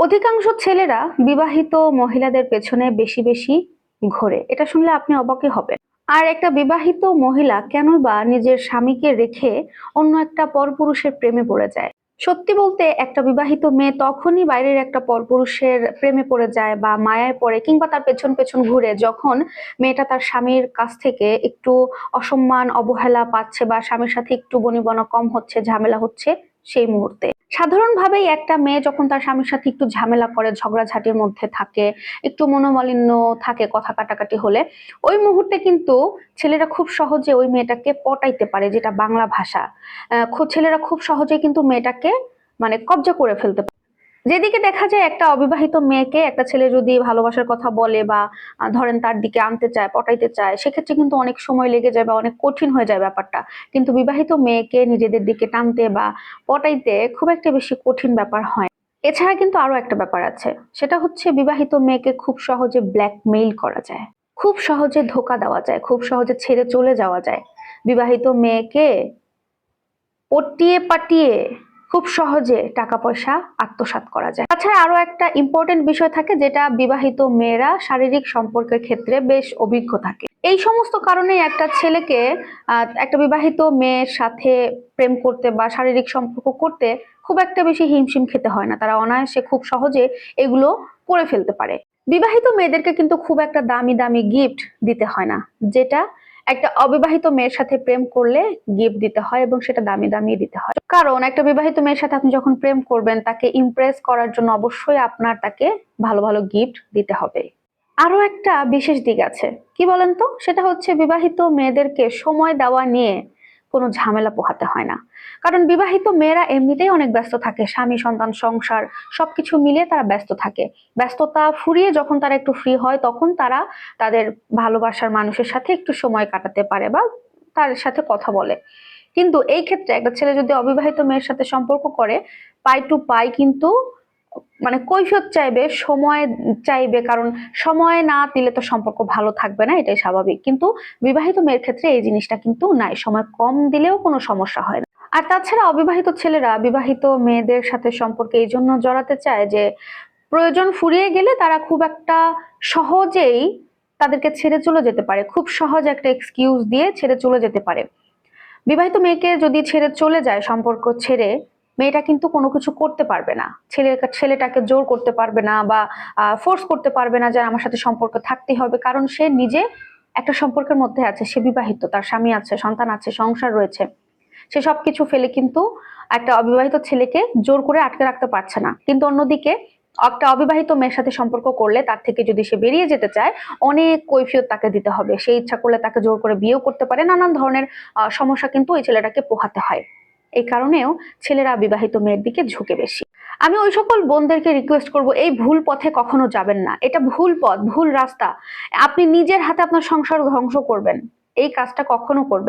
অধিকাংশ ছেলেরা বিবাহিত মহিলাদের পেছনে বেশি বেশি ঘোরে। এটা শুনলে আপনি অবাকই হবেন। আর একটা বিবাহিত মহিলা কেন বা নিজের স্বামীকে রেখে অন্য একটা পরপুরুষের প্রেমে পড়ে যায়? সত্যি বলতে একটা বিবাহিত মেয়ে তখনই বাইরের একটা পরপুরুষের প্রেমে পড়ে যায় বা মায়ায় পড়ে কিংবা তার পেছন পেছন ঘুরে যখন মেয়েটা তার স্বামীর কাছ থেকে একটু অসম্মান, অবহেলা পাচ্ছে বা স্বামীর সাথে একটু বনিবনা কম হচ্ছে, ঝামেলা হচ্ছে সেই মুহূর্তে। সাধারণভাবেই একটা মেয়ে যখন তার স্বামীর সাথে একটু ঝামেলা করে, ঝগড়াঝাটির মধ্যে থাকে, একটু মনোমালিন্য থাকে, কথা কাটাকাটি হলে, ওই মুহূর্তে কিন্তু ছেলেরা খুব সহজে ওই মেয়েটাকে পটাইতে পারে, যেটা বাংলা ভাষা। ছেলেরা খুব সহজে কিন্তু মেয়েটাকে মানে কবজা করে ফেলতে যেদিকে দেখা যায় একটা অবিবাহিত মেয়েকে একটা ছেলে যদি ভালোবাসার কথা বলে বা ধরেন তার দিকে আনতে চায়, পটাইতে চায়, সেক্ষেত্রে কিন্তু অনেক সময় লেগে যায় বা অনেক কঠিন হয়ে যায় ব্যাপারটা। কিন্তু বিবাহিত মেয়েকে নিজেদের দিকে টানতে বা পটাইতে খুব একটা বেশি কঠিন ব্যাপার হয় এছাড়া কিন্তু আরও একটা ব্যাপার আছে। সেটা হচ্ছে বিবাহিত মেয়েকে খুব সহজে ব্ল্যাকমেইল করা যায়। খুব সহজে ধোকা দেওয়া যায়, খুব সহজে ছেড়ে চলে যাওয়া যায়। বিবাহিত মেয়েকে পটিয়ে পাটিয়ে খুব সহজে টাকা পয়সা আত্মসাৎ করা যায়। তাছাড়া আরও একটা ইম্পর্টেন্ট বিষয় থাকে যেটা বিবাহিত মেয়েরা শারীরিক সম্পর্কের ক্ষেত্রে বেশ অভিজ্ঞ থাকে। এই সমস্ত কারণে একটা ছেলেকে একটা বিবাহিত মেয়ের সাথে প্রেম করতে বা শারীরিক সম্পর্ক করতে খুব একটা বেশি হিমশিম খেতে হয় না। তারা অনায়াসে খুব সহজে এগুলো করে ফেলতে পারে। বিবাহিত মেয়েদেরকে কিন্তু খুব একটা দামি দামি গিফট দিতে হয় না, যেটা একটা অবিবাহিত মেয়ের সাথে প্রেম করলে গিফট দিতে হয় এবং সেটা দামি দামি দিতে হয়। কারণ একটা বিবাহিত মেয়ের সাথে আপনি যখন প্রেম করবেন, তাকে ইমপ্রেস করার জন্য অবশ্যই আপনার তাকে ভালো ভালো গিফট দিতে হবে। আরও একটা বিশেষ দিক আছে। কি বলেন তো? সেটা হচ্ছে বিবাহিত মেয়েদেরকে সময় দেওয়া নিয়ে কোনো ঝামেলা পোহাতে হয় না। কারণ বিবাহিত মেয়েরা এমনিতেই অনেক ব্যস্ত থাকে, স্বামী, সন্তান, সংসার সবকিছু মিলিয়ে তারা ব্যস্ত থাকে। ব্যস্ততা ফুরিয়ে যখন তারা একটু ফ্রি হয়, তখন তারা তাদের ভালোবাসার মানুষের সাথে একটু সময় কাটাতে পারে বা তার সাথে কথা বলে। কিন্তু এই ক্ষেত্রে একটা ছেলে যদি অবিবাহিত মেয়ের সাথে সম্পর্ক করে, পাই টু পাই কিন্তু মানে কৈফিয়ত চাইবে, সময় চাইবে, কারণ সময় না দিলে তো সম্পর্ক ভালো থাকবে না, এটাই স্বাভাবিক। কিন্তু বিবাহিত মেয়ের ক্ষেত্রে এই জিনিসটা কিন্তু নাই, সময় কম দিলেও কোনো সমস্যা হয় না। আর তাছাড়া অবিবাহিত ছেলেরা বিবাহিত মেয়েদের সাথে সম্পর্কে এই জন্য জড়াতে চায় যে, প্রয়োজন ফুরিয়ে গেলে তারা খুব একটা সহজেই তাদেরকে ছেড়ে চলে যেতে পারে। খুব সহজ একটা এক্সকিউজ দিয়ে ছেড়ে চলে যেতে পারে। বিবাহিত মেয়েকে যদি ছেড়ে চলে যায় সম্পর্ক ছেড়ে মেয়েটা কিন্তু কোনো কিছু করতে পারবে না। ছেলে ছেলেটাকে জোর করতে পারবে না বা ফোর্স করতে পারবে না যে আমার সাথে সম্পর্ক থাকতেই হবে। কারণ সে নিজে একটা সম্পর্কের মধ্যে আছে, সে বিবাহিত, তার স্বামী আছে, সন্তান আছে, সংসার রয়েছে। সে সব কিছু ফেলে কিন্তু একটা অবিবাহিত ছেলেকে জোর করে আটকে রাখতে পারছে না। কিন্তু অন্যদিকে একটা অবিবাহিত মেয়ের সাথে সম্পর্ক করলে তার থেকে যদি সে বেরিয়ে যেতে চায়, অনেক কৈফিয়ত তাকে দিতে হবে। সে ইচ্ছা করলে তাকে জোর করে বিয়েও করতে পারে। নানান ধরনের সমস্যা কিন্তু ওই ছেলেটাকে পোহাতে হয়। এই কারণেও ছেলেরা বিবাহিত মেয়ের দিকে ঝুঁকে বেশি। আমি ওই সকল বোনদেরকে রিকোয়েস্ট করব, এই ভুল পথে কখনো যাবেন না। এটা ভুল পথ, ভুল রাস্তা। আপনি নিজের হাতে আপনার সংসার ধ্বংস করবেন। এই কাজটা কখনো করবেন